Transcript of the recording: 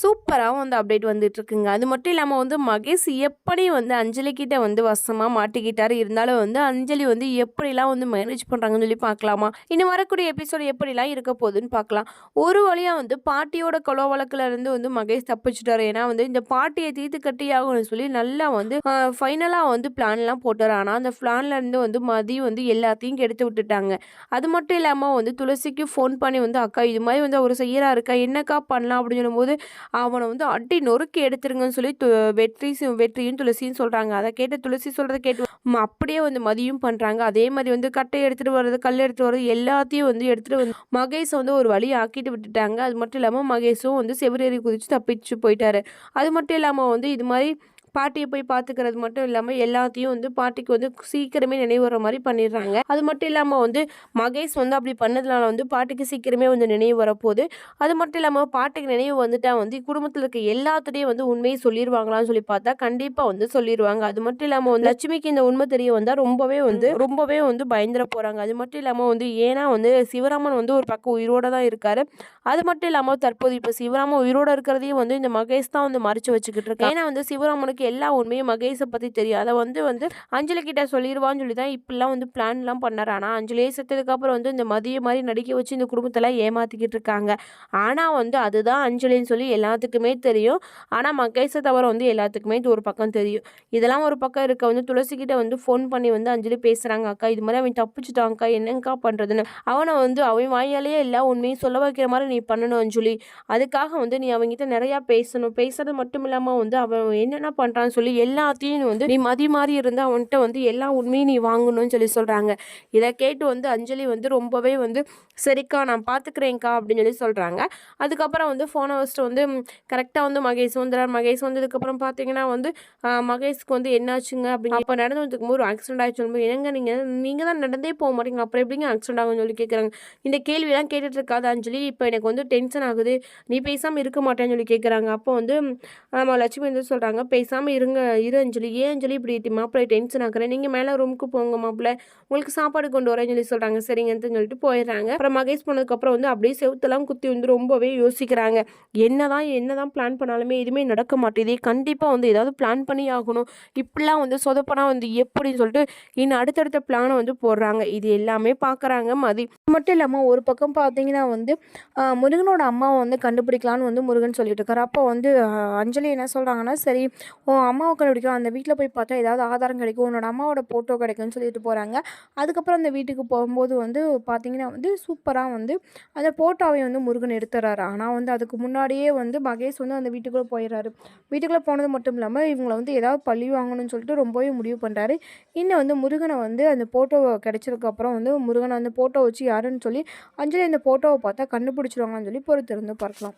சூப்பராகவும் வந்து அப்டேட் வந்துட்டுருக்குங்க. அது மட்டும் இல்லாமல் வந்து மகேஷ் எப்படி வந்து அஞ்சலிக்கிட்ட வந்து வசமாக மாட்டிக்கிட்டார். இருந்தாலும் வந்து அஞ்சலி வந்து எப்படிலாம் வந்து மேனேஜ் பண்ணுறாங்கன்னு சொல்லி பார்க்கலாமா? இன்னும் வரக்கூடிய எபிசோடு எப்படிலாம் இருக்க போகுதுன்னு பார்க்கலாம். ஒரு வழியாக வந்து பாட்டியோட கொலை வழக்குலேருந்து வந்து மகேஷ் தப்பிச்சிட்டாரு. ஏன்னா வந்து இந்த பாட்டியை தீர்த்து கட்டியாகணும்னு சொல்லி நல்லா வந்து ஃபைனலாக வந்து பிளான்லாம் போட்டார். ஆனால் அந்த பிளான்லேருந்து வந்து மதி வந்து எல்லாத்தையும் கெடுத்து விட்டுட்டாங்க. அது மட்டும் இல்லாமல் வந்து துளசிக்கு ஃபோன் பண்ணி வந்து அக்கா இது மாதிரி வந்து அவர் செய்யறா இருக்கா என்னக்கா பண்ணலாம்? அப்படின்னு சொல்லும்போது அவனை வந்து அடி நொறுக்கி எடுத்துருங்கன்னு சொல்லி து வெற்றி வெற்றியும் துளசியும் சொல்கிறாங்க அதை கேட்டு துளசி சொல்கிறத கேட்டு அப்படியே வந்து மதியும் பண்ணுறாங்க அதே மாதிரி வந்து கட்டை எடுத்துகிட்டு வர்றது கல் எடுத்துகிட்டு வர்றது எல்லாத்தையும் வந்து எடுத்துகிட்டு வந்து மகேஷை வந்து ஒரு வழி ஆக்கிட்டு விட்டுட்டாங்க. அது மட்டும் இல்லாமல் மகேஷும் வந்து செவரேறி குதித்து தப்பிச்சு போயிட்டாரு. அது மட்டும் இல்லாமல் வந்து இது மாதிரி பாட்டியை போய் பார்த்துக்கிறது மட்டும் இல்லாமல் எல்லாத்தையும் வந்து பாட்டிக்கு வந்து சீக்கிரமே நினைவு வர மாதிரி பண்ணிடுறாங்க. அது மட்டும் இல்லாமல் வந்து மகேஷ் வந்து அப்படி பண்ணதுனால வந்து பாட்டிக்கு சீக்கிரமே வந்து நினைவு வரப்போகுது. அது மட்டும் இல்லாமல் பாட்டிக்கு நினைவு வந்துட்டா வந்து குடும்பத்தில் இருக்க எல்லாத்துடையும் வந்து உண்மையை சொல்லிடுவாங்களான்னு சொல்லி பார்த்தா கண்டிப்பாக வந்து சொல்லிடுவாங்க அது மட்டும் இல்லாமல் வந்து லட்சுமிக்கு இந்த உண்மை தெரிய வந்தால் ரொம்பவே வந்து ரொம்பவே வந்து பயந்துட போகிறாங்க அது மட்டும் இல்லாமல் வந்து ஏன்னா வந்து சிவராமன் வந்து ஒரு பக்கம் உயிரோட தான் இருக்காரு. அது மட்டும் இல்லாமல் தற்போது இப்போ சிவராமன் உயிரோட இருக்கிறதையும் வந்து இந்த மகேஷ் தான் வந்து மறைச்சு வச்சுக்கிட்டு இருக்காங்க ஏன்னா வந்து சிவராமனுக்கு எல்லா உண்மையும் மகேஷை பற்றி தெரியும். அதை வந்து வந்து அஞ்சலி கிட்ட சொல்லிடுவான்னு சொல்லி தான் இப்படிலாம் வந்து பிளான்லாம் பண்ணாரு ஆனால் அஞ்சலியே செத்ததுக்கப்புறம் வந்து இந்த மதிய மாதிரி நடிக்க வச்சு இந்த குடும்பத்தெல்லாம் ஏமாற்றிக்கிட்டு இருக்காங்க. ஆனால் வந்து அதுதான் அஞ்சலின்னு சொல்லி எல்லாத்துக்குமே தெரியும். ஆனால் மகேஷை தவிர வந்து எல்லாத்துக்குமே இது ஒரு பக்கம் தெரியும். இதெல்லாம் ஒரு பக்கம் இருக்க வந்து துளசிக்கிட்ட வந்து ஃபோன் பண்ணி வந்து அஞ்சலி பேசுகிறாங்க அக்கா இது மாதிரி அவன் தப்பிச்சுட்டான்க்கா என்னங்கக்கா பண்ணுறதுன்னு அவனை வந்து அவன் வாயாலேயே எல்லா உண்மையும் சொல்ல வைக்கிற மாதிரி நீ பண்ணணும் அஞ்சலி. அதுக்காக வந்து நீ அவங்ககிட்ட நிறையா பேசணும். பேசுறது மட்டும் இல்லாமல் வந்து அவன் என்னென்ன பண்ணுறான்னு சொல்லி எல்லாத்தையும் வந்து நீ மதி மாதிரி இருந்து அவன்கிட்ட வந்து எல்லா உண்மையும் நீ வாங்கணும்னு சொல்லி சொல்கிறாங்க இதை கேட்டு வந்து அஞ்சலி வந்து ரொம்பவே வந்து சரிக்கா நான் பார்த்துக்கிறேங்க்கா அப்படின்னு சொல்லி சொல்கிறாங்க அதுக்கப்புறம் வந்து ஃபோனை வச்சுட்டு வந்து கரெக்டாக வந்து மகேஷ் வந்துடுறார் மகேஷ் வந்ததுக்கப்புறம் பார்த்தீங்கன்னா வந்து மகேஷ்க்கு வந்து என்னாச்சுங்க அப்படின்னு அப்போ நடந்து வந்துக்கும் போது ஒரு ஆக்சிடென்ட் ஆகி சொல்லும்போது என்னங்க நீங்கள் நீங்கள் தான் நடந்தே போக மாட்டீங்க அப்புறம் எப்படிங்க ஆக்சிடென்ட் ஆகும்னு சொல்லி கேட்குறாங்க இந்த கேள்வியெல்லாம் கேட்டுட்டு இருக்காது அஞ்சலி இப்போ எனக்கு வந்து டென்ஷன் ஆகுது. நீ பேசாமல் இருக்க மாட்டேன்னு சொல்லி கேட்குறாங்க அப்போ வந்து நம்ம லட்சுமி வந்து சொல்கிறாங்க பேசாமல் இருங்க இரு அஞ்சலி. ஏன் அஞ்சலி? இப்படி மாப்பிள்ளை டென்ஷன் ஆக்குறேன். நீங்கள் மேலே ரூமுக்கு போங்க மாப்பிள்ளை. உங்களுக்கு சாப்பாடு கொண்டு வரேன்னு சொல்லி சொல்கிறாங்க சரிங்கன்னு சொல்லிட்டு போயிடுறாங்க. அப்புறம் மகேஷ் போனதுக்கப்புறம் வந்து அப்படியே செவுத்தெல்லாம் குத்தி வந்து ரொம்பவே யோசிக்கிறாங்க. என்னதான் என்னதான் பிளான் பண்ணாலுமே எதுவுமே நடக்க மாட்டேதே கண்டிப்பாக வந்து ஏதாவது பிளான் பண்ணி ஆகணும். இப்படிலாம் வந்து சொதப்பனா வந்து எப்படின்னு சொல்லிட்டு இன்னும் அடுத்தடுத்த பிளானை வந்து போடுறாங்க. இது எல்லாமே பார்க்குறாங்க மதி. மட்டும் இல்லாமல் ஒரு பக்கம் பார்த்தீங்கன்னா வந்து முருகனோட அம்மாவை வந்து கண்டுபிடிக்கலான்னு வந்து முருகன் சொல்லிட்டு இருக்காரு. அப்போ வந்து அஞ்சலி என்ன சொல்கிறாங்கன்னா சரி உன் அம்மாவுக்கு கிடைக்கும் அந்த வீட்டில் போய் பார்த்தா ஏதாவது ஆதாரம் கிடைக்கும். உன்னோட அம்மாவோட ஃபோட்டோ கிடைக்கும்னு சொல்லிட்டு போகிறாங்க அதுக்கப்புறம் அந்த வீட்டுக்கு போகும்போது வந்து பார்த்திங்கன்னா வந்து சூப்பராக வந்து அந்த ஃபோட்டோவை வந்து முருகன் எடுத்துறாரு. ஆனால் வந்து அதுக்கு முன்னாடியே வந்து மகேஷ் வந்து அந்த வீட்டுக்குள்ளே போயிடுறாரு வீட்டுக்குள்ளே போனது மட்டும் இல்லாமல் இவங்களை வந்து ஏதாவது பழி வாங்கணும்னு சொல்லிட்டு ரொம்பவே முடிவு பண்ணுறாரு இன்னும் வந்து முருகனை வந்து அந்த ஃபோட்டோ கிடைச்சதுக்கப்புறம் வந்து முருகனை அந்த ஃபோட்டோ வச்சு யாருன்னு சொல்லி அஞ்சலி அந்த ஃபோட்டோவை பார்த்தா கண்டுபிடிச்சிருவாங்கன்னு சொல்லி பொறுத்திருந்து பார்க்கலாம்.